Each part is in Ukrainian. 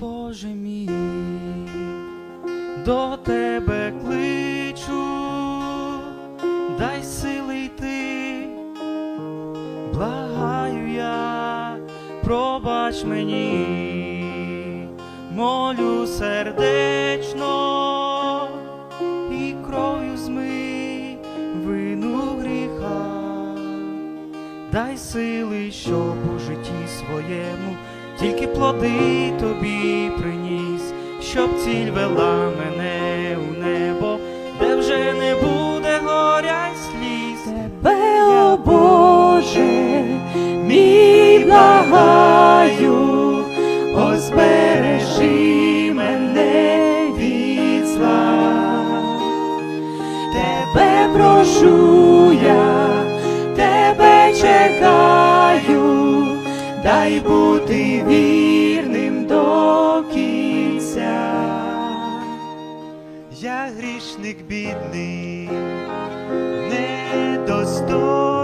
Боже мій, до тебе кличу, дай сили йти, благаю я, пробач мені, молю сердечно і кров'ю змий вину гріха, дай сили, щоб у житті своєму тільки плоди тобі приніс, щоб ціль вела мене у небо, де вже не буде горя й сліз. Тебе, о Боже, мій благаю, о збережи мене від зла. Тебе прошу дай бути вірним до кінця. Я грішник бідний, недостойний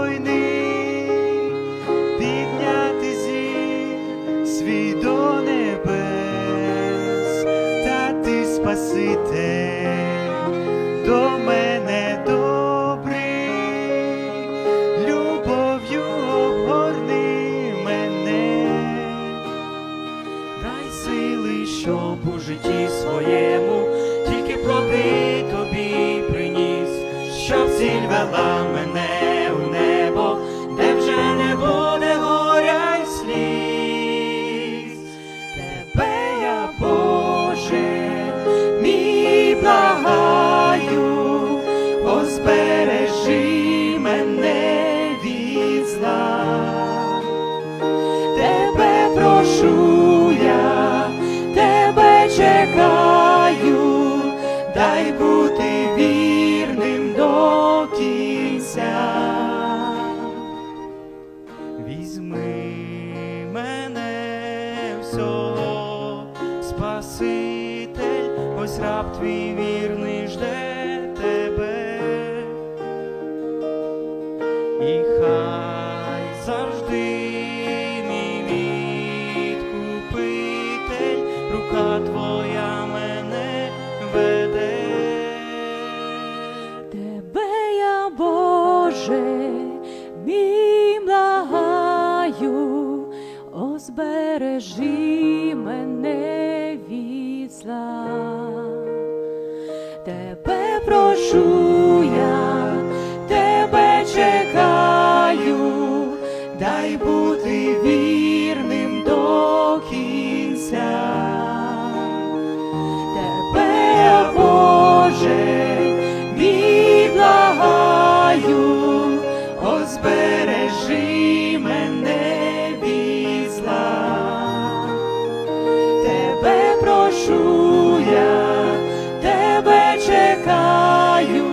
щоб у житті своєму тільки плоди тобі приніс, щоб ціль вела мене бути вірним до кінця. Візьми мене всього, Спаситель, ось раб твій вірний збережи мене від зла. Тебе прошу я, тебе чекаю, дай бути вірним чекаю.